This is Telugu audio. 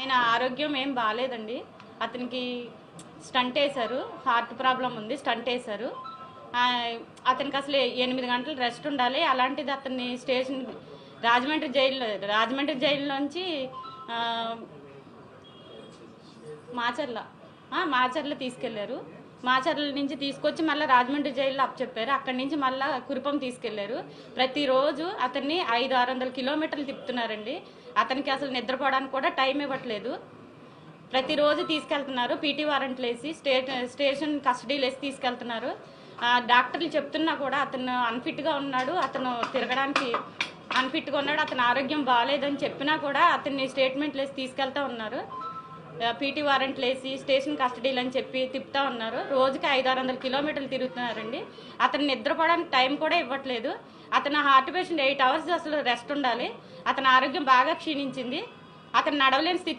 ఆయన ఆరోగ్యం ఏం బాగాలేదండి అతనికి స్టంట్ వేశారు. హార్ట్ ప్రాబ్లం ఉంది స్టంట్ వేశారు. అతనికి అసలు ఎనిమిది గంటలు రెస్ట్ ఉండాలి. అలాంటిది అతన్ని స్టేషన్ రాజమండ్రి జైల్లో రాజమండ్రి జైల్లోంచి మాచర్ల మాచర్ల తీసుకెళ్ళారు. మాచర్ల నుంచి తీసుకొచ్చి మళ్ళీ రాజమండ్రి జైల్లో అప్పచెప్పారు. అక్కడి నుంచి మళ్ళీ కురుపం తీసుకెళ్ళారు. ప్రతిరోజు అతన్ని ఐదు ఆరు వందల కిలోమీటర్లు తిప్పుతున్నారండి. అతనికి అసలు నిద్రపోవడానికి కూడా టైం ఇవ్వట్లేదు. ప్రతిరోజు తీసుకెళ్తున్నారు. పీటీ వారెంట్లు వేసి స్టేట్ స్టేషన్ కస్టడీలు వేసి తీసుకెళ్తున్నారు. డాక్టర్లు చెప్తున్నా కూడా అతను అన్ఫిట్గా ఉన్నాడు. అతను తిరగడానికి అన్ఫిట్గా ఉన్నాడు. అతని ఆరోగ్యం బాగాలేదని చెప్పినా కూడా అతన్ని స్టేట్మెంట్లు వేసి తీసుకెళ్తా ఉన్నారు. పీటీ వారెంట్లు వేసి స్టేషన్ కస్టడీలు అని చెప్పి తిప్పుతా ఉన్నారు. రోజుకి ఐదు ఆరు వందల కిలోమీటర్లు తిరుగుతున్నారండి. అతను నిద్రపోవడానికి టైం కూడా ఇవ్వట్లేదు. అతను హార్ట్ పేషెంట్ ఎయిట్ అవర్స్ అసలు రెస్ట్ ఉండాలి. అతని ఆరోగ్యం బాగా క్షీణించింది. అతను నడవలేని స్థితి